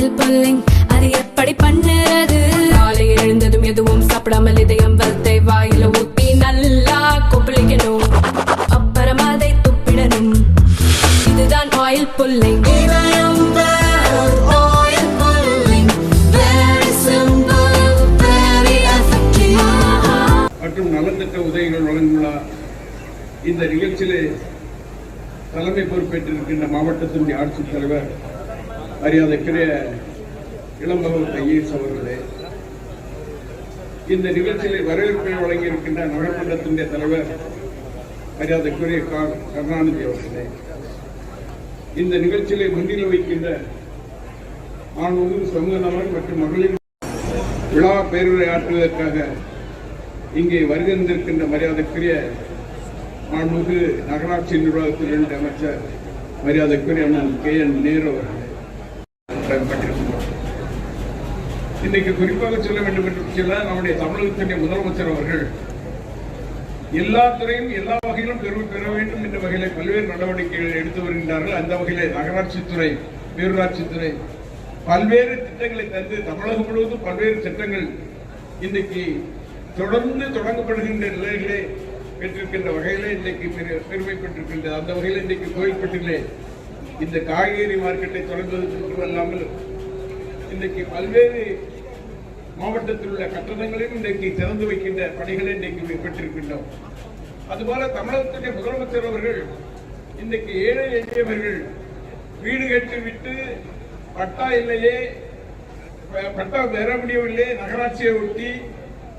Style pulling அது எப்படி பண்ணுறது? காலை எழுந்ததும் எதுவும் சாப்பிடாமல் இதயம் வளத்தை வாயில ஊத்தி நல்லா கொப்பளிக்கணும். அப்புறம் அதை துப்பிடணும். இதுதான் ஆயில் புல்லிங் மற்றும் நலத்திட்ட உதவிகள் வழங்குள்ள இந்த நிகழ்ச்சியிலே தலைமை பொறுப்பேற்றிருக்கின்ற மாவட்டத்தினுடைய ஆட்சித் தலைவர் மரியாதைக்குரிய இளம்பகவத் ஐஏஎஸ் அவர்களே இந்த நிகழ்ச்சியில் வரவேற்பை வழங்கியிருக்கின்ற நகரமன்றத்தினுடைய தலைவர் மரியாதைக்குரிய கருணாநிதி அவர்களே இந்த நிகழ்ச்சியிலே முன்னிலை வைக்கின்ற மாண்புமிகு சமூக நலன் மற்றும் மகளிர் விழா பேருரை ஆற்றுவதற்காக இங்கே வருகின்றிருக்கின்ற மரியாதைக்குரிய ஆண்முகு நகராட்சி நிர்வாகத்தில் இருந்த அமைச்சர் மரியாதைக்குரிய அண்ணன் கே என் நேரு அவர்களே. பயன்பட்டிருக்கின்றோம். இன்னைக்கு குறிப்பாக சொல்ல வேண்டும் என்று சொல்ல நம்முடைய தமிழகத்தினுடைய முதலமைச்சர் அவர்கள் எல்லா துறையும் எல்லா வகையிலும் பெருமை பெற வேண்டும் என்ற வகையில் பல்வேறு நடவடிக்கைகள் எடுத்து வருகின்றார்கள் அந்த வகையில் நகராட்சித்துறை பேரூராட்சித்துறை பல்வேறு திட்டங்களை தந்து தமிழகம் முழுவதும் பல்வேறு திட்டங்கள் இன்றைக்கு தொடர்ந்து தொடங்கப்படுகின்ற நிலையிலே பெற்றிருக்கின்ற வகையிலே இன்றைக்கு பெருமை பெற்றிருக்கின்றது அந்த வகையில் இன்றைக்கு கோயில்பட்டிலே இந்த காய்கறி மார்க்கெட்டை தொடங்குவது மட்டுமல்லாமல் இன்றைக்கு பல்வேறு மாவட்டத்தில் உள்ள கட்டணங்களையும் இன்றைக்கு திறந்து வைக்கின்ற பணிகளை இன்றைக்கு பெற்றிருக்கின்றோம். அதுபோல தமிழகத்துடைய முதலமைச்சர் அவர்கள் இன்றைக்கு ஏழை எளியவர்கள் வீடு கட்டி விட்டு பட்டா இல்லையே பட்டா பெற முடியவில்லை நகராட்சியை ஒட்டி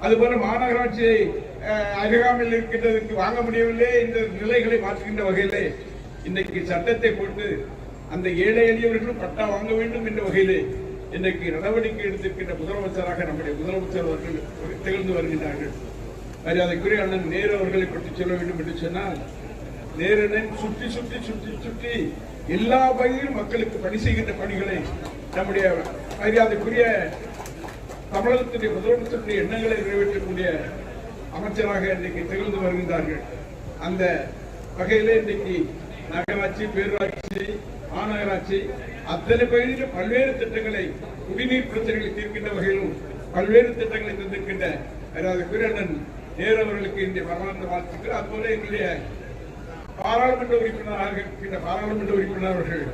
அதுபோல மாநகராட்சியை அஹ், அருகாமையில் இருக்கின்றதற்கு வாங்க முடியவில்லை இந்த நிலைகளை மாற்றுகின்ற வகையிலே இன்றைக்கு சட்டத்தை போட்டு அந்த ஏழை எளியவர்களும் பட்டா வாங்க வேண்டும் என்ற வகையிலே இன்றைக்கு நடவடிக்கை எடுத்திருக்கின்ற முதலமைச்சராக நம்முடைய முதலமைச்சர் அவர்கள் திகழ்ந்து வருகின்றார்கள். மரியாதைக்குரிய அண்ணன் நேரு அவர்களை பற்றி சொல்ல வேண்டும் என்று சொன்னால் நேருடன் சுற்றி சுற்றி சுற்றி சுற்றி எல்லா வகையிலும் மக்களுக்கு பணி செய்கின்ற பணிகளை நம்முடைய மரியாதைக்குரிய தமிழகத்துடைய முதலமைச்சருடைய எண்ணங்களை நிறைவேற்றக்கூடிய அமைச்சராக இன்றைக்கு திகழ்ந்து வருகின்றார்கள். அந்த வகையிலே இன்றைக்கு நகராட்சி பேரூராட்சி மாநகராட்சி அத்தனை பகுதியிலும் பல்வேறு திட்டங்களை குடிநீர் பிரச்சனைகளை தீர்க்கின்ற வகையிலும் பல்வேறு திட்டங்களை தந்திருக்கின்ற மரியாதைக்குரிய நேரு அவர்களுக்கு இன்றைய வரலாற்று வாழ்த்துக்கள். அதுபோல எங்களுடைய பாராளுமன்ற உறுப்பினராக இருக்கின்ற பாராளுமன்ற உறுப்பினர் அவர்கள்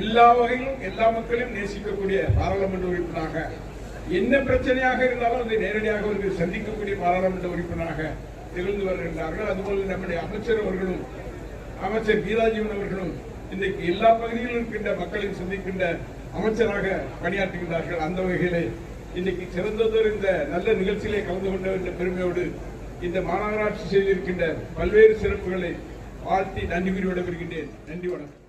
எல்லா வகையிலும் எல்லா மக்களையும் நேசிக்கக்கூடிய பாராளுமன்ற உறுப்பினராக. என்ன பிரச்சனையாக இருந்தாலும் அதை நேரடியாக அவர்கள் சந்திக்கக்கூடிய பாராளுமன்ற உறுப்பினராக திகழ்ந்து வருகின்றார்கள். அதுபோல நம்முடைய அமைச்சர் அவர்களும் அமைச்சர் கீதாஜீவன் அவர்களும் இன்றைக்கு எல்லா பகுதியிலும் இருக்கின்ற மக்களை சந்திக்கின்ற அமைச்சராக பணியாற்றுகின்றார்கள். அந்த வகையிலே இன்னைக்கு சிறந்ததொரு இந்த நல்ல நிகழ்ச்சியிலே கலந்து கொண்ட என்ற பெருமையோடு இந்த மாநகராட்சி செய்திருக்கின்ற பல்வேறு சிறப்புகளை வாழ்த்தி நன்றி கூறி விடைபெறுகின்றேன். நன்றி வணக்கம்.